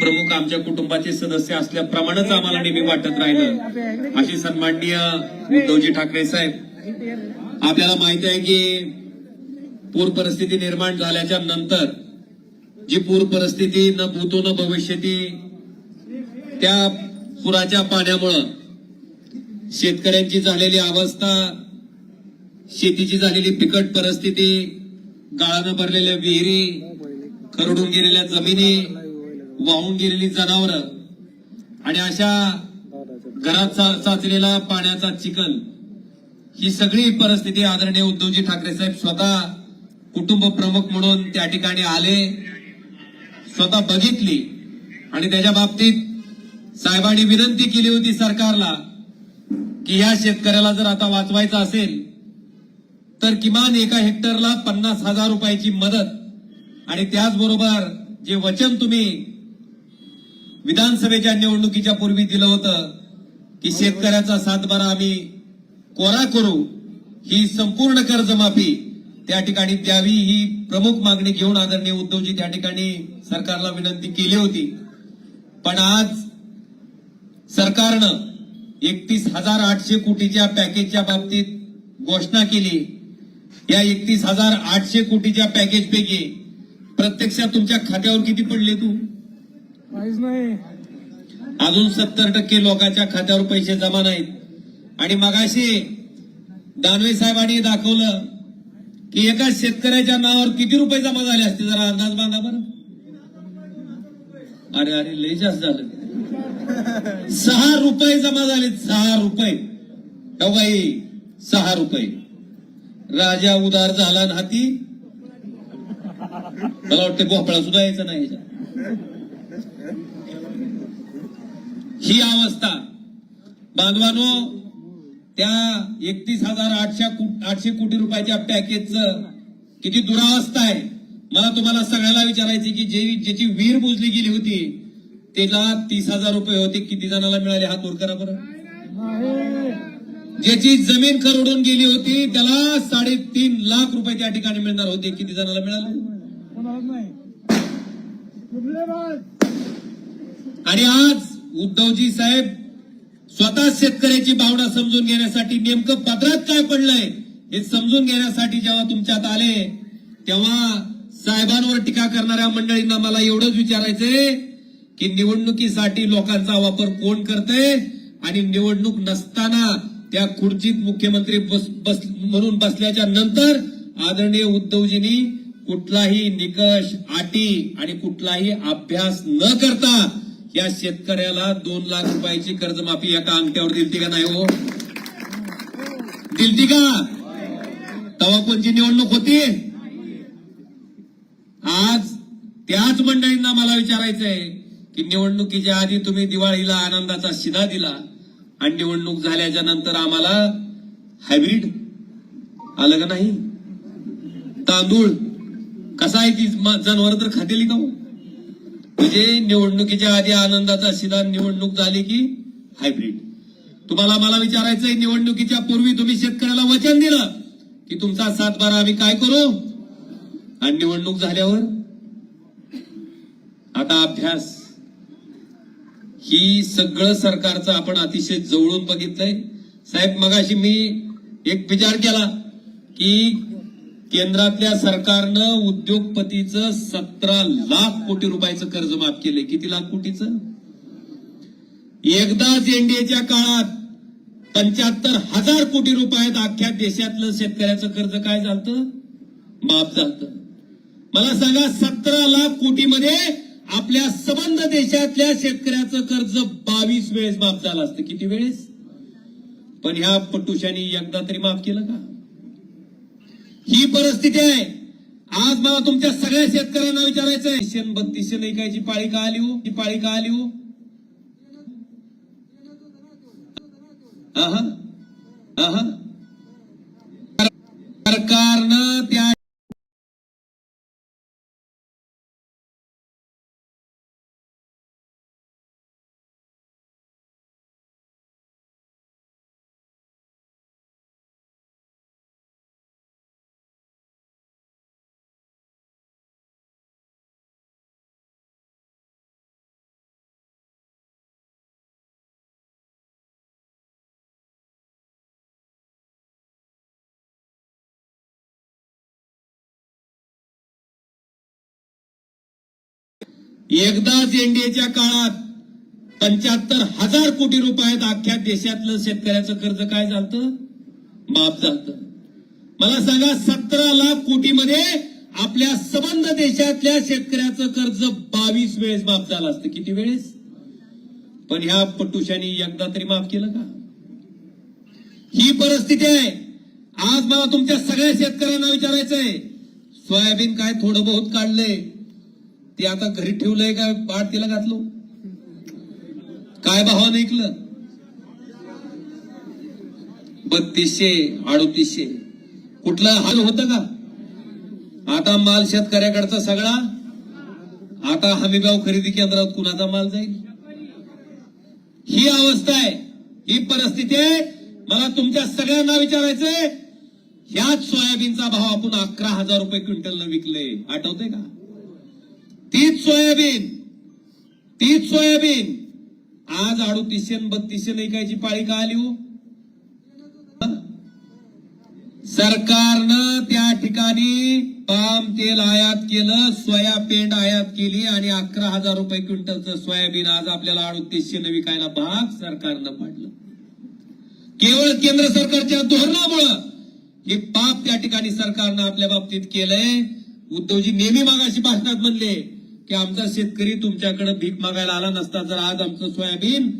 प्रमुख आमच्या कुटुंबाचे सदस्य असल्याप्रमाणेच आम्हाला नेहमी वाटत राहिलं. अशी सन्माननीय उद्धवजी ठाकरे साहेब. आपल्याला माहिती आहे की पूर परिस्थिती निर्माण झाल्याच्यानंतर जी पूर परिस्थिती न भूतो न भविष्यती त्या पुराच्या पाण्यामुळं शेतकऱ्यांची झालेली अवस्था शेतीची झालेली बिकट परिस्थिती गाळानं भरलेल्या विहिरी खरडून गेलेल्या जमिनी वाहून गेलेली जनावरं. आणि अशा घरात सा- साचलेला पाण्याचा चिखल ही सगळी परिस्थिती आदरणीय उद्धवजी ठाकरे साहेब स्वतः कुटुंब प्रमुख म्हणून त्या ठिकाणी आले स्वतः बघितली. आणि त्याच्या बाबतीत साहेबांनी विनंती केली होती सरकारला की या शेतकऱ्याला जर आता वाचवायचं असेल तर किमान एका हेक्टरला पन्नास हजार रुपयाची मदत. आणि त्याचबरोबर जे वचन तुम्ही विधानसभेच्या निवडणुकीच्या पूर्वी दिलं होतं की शेतकऱ्याचा सातबारा आम्ही कोरा करू ही संपूर्ण कर्जमाफी त्या ठिकाणी द्यावी ही प्रमुख मागणी घेऊन आदरणीय उद्धवजी त्या ठिकाणी सरकारला विनंती केली होती. पण आज सरकारनं एकतीस हजार आठशे कोटीच्या पॅकेजच्या बाबतीत घोषणा केली. या एकतीस हजार आठशे कोटीच्या पॅकेजपैकी प्रत्यक्षात तुमच्या खात्यावर किती पडले तू? काहीच नाही. अजून सत्तर टक्के लोकांच्या खात्यावर पैसे जमा नाहीत. आणि मगाशी दानवे साहेबांनी दाखवलं की एका शेतकऱ्याच्या नावावर किती रुपये जमा झाले असते? जरा अंदाज बांधा बरं. अरे अरे लय जास्त झालं. सहा रुपये जमा झाले सहा रुपये. हो बाई सहा रुपये. राजा उदार झाला न हाती मला वाटतं भोपळा सुद्धा यायचा नाही याच्या ही अवस्था. बांधवानो त्या एकतीस हजार आठशे आठशे कोटी रुपयाच्या पॅकेजचं किती दुरावस्था आहे. मला तुम्हाला सगळ्याला विचारायचे की जे ज्याची वीर बुजली गेली होती त्याला तीस हजार रुपये होते. किती जणाला मिळाले? हात वर करा बरं. ज्याची जमीन खरडून गेली होती त्याला साडेतीन लाख रुपये त्या ठिकाणी मिळणार होते. किती जणाला मिळाले कोणालाच नाही कुठले बाळ आणि आज उद्धवजी साहेब स्वतः शेतकऱ्याची भावना समजून घेण्यासाठी नेमकं पत्रात काय पडलंय हे समजून घेण्यासाठी जेव्हा तुमच्यात आले तेव्हा साहेबांवर टीका करणाऱ्या मंडळींना मला एवढंच विचारायचंय की निवडणुकीसाठी लोकांचा वापर कोण करतय आणि निवडणूक नसताना त्या खुर्चीत मुख्यमंत्री बस बस म्हणून बसल्याच्या नंतर आदरणीय उद्धवजींनी कुठलाही निकष अटी आणि कुठलाही अभ्यास न करता या शेतकऱ्याला दोन लाख रुपयाची कर्जमाफी एका अंगठ्यावर दिलती का नाही हो? दिलती का? तवा कोणची निवडणूक होती? आज त्याच मंडळींना मला विचारायचंय की निवडणुकीच्या आधी तुम्ही दिवाळीला आनंदाचा शिधा दिला आणि निवडणूक झाल्याच्यानंतर आम्हाला हायब्रिड आलं का नाही? तांदूळ. कसा आहे ती जनावर तर खातेली का हो? म्हणजे निवडणुकीच्या आधी आनंदाचा शिधा निवडणूक झाली की हायब्रिड तुम्हाला मला विचारायचंय निवडणुकीच्या पूर्वी तुम्ही शेतकऱ्याला वचन दिलं की तुमचा सातबारा आम्ही काय करू? आणि निवडणूक झाल्यावर? आता अभ्यास. ही सगळं सरकारचं आपण अतिशय जवळून बघितलंय. साहेब मगाशी मी एक विचार केला की केंद्रातल्या सरकारनं उद्योगपतीचं सतरा लाख कोटी रुपयाचं कर्ज माफ केलंय. किती लाख कोटीचं? एकदाच एनडीएच्या काळात पंच्याहत्तर हजार कोटी रुपयात अख्ख्या देशातलं शेतकऱ्याचं कर्ज काय झालं माफ झालं मला सांगा सतरा लाख कोटीमध्ये आपल्या संबंध देशातल्या शेतकऱ्याचं कर्ज बावीस वेळेस माफ झालं असतं. किती वेळेस? पण ह्या पटुशानी एकदा तरी माफ केलं का? ही परिस्थिती आहे. आज मला तुमच्या सगळ्या शेतकऱ्यांना विचारायचंय. शेण बत्तीसशे ऐकायची पाळी का आली हो? ती पाळी का आली हो? हा आहा. एकदाच एनडीएच्या काळात पंच्याहत्तर हजार कोटी रुपयात अख्ख्या देशातलं शेतकऱ्याचं कर्ज काय झालं माफ झालं मला सांगा सतरा लाख कोटीमध्ये आपल्या संबंध देशातल्या शेतकऱ्याचं कर्ज बावीस वेळेस माफ झालं असतं. किती वेळेस? पण ह्या पटुशानी एकदा तरी माफ केलं का? ही परिस्थिती आहे. आज मला तुमच्या सगळ्या शेतकऱ्यांना विचारायचंय. सोयाबीन काय थोडं बहुत काढलंय. ते आता घरी ठेवलंय का? तिला घातलो. काय भावानं ऐकलं? बत्तीसशे अडतीसशे. कुठला हाल होत का? आता माल शेतकऱ्याकडचा सगळा. आता हमीभाव खरेदी केंद्रात कुणाचा माल जाईल? ही अवस्था आहे. ही परिस्थिती आहे. मला तुमच्या सगळ्यांना विचारायचंय. ह्याच सोयाबीनचा भाव आपण अकरा हजार रुपये क्विंटलनं विकले. आठवतंय का? तीच सोयाबीन तीच सोयाबीन. आज अडुतीसशे आणि बत्तीसशे ऐकायची पाळी का आली हो? सरकारनं त्या ठिकाणी पाम तेल आयात केलं सोया पेंड आयात केली आणि अकरा हजार रुपये क्विंटलचं सोयाबीन आज आपल्याला अडुतीसशे न विकायला भाग सरकारनं पाडलं. केवळ केंद्र सरकारच्या धोरणामुळं हे पाप त्या ठिकाणी सरकारनं आपल्या बाबतीत केलंय. उद्धवजी नेहमी मागाशी भाषणात म्हणले की आमचा शेतकरी तुमच्याकडे भीक मागायला आला नसता जर आज आमचं सोयाबीन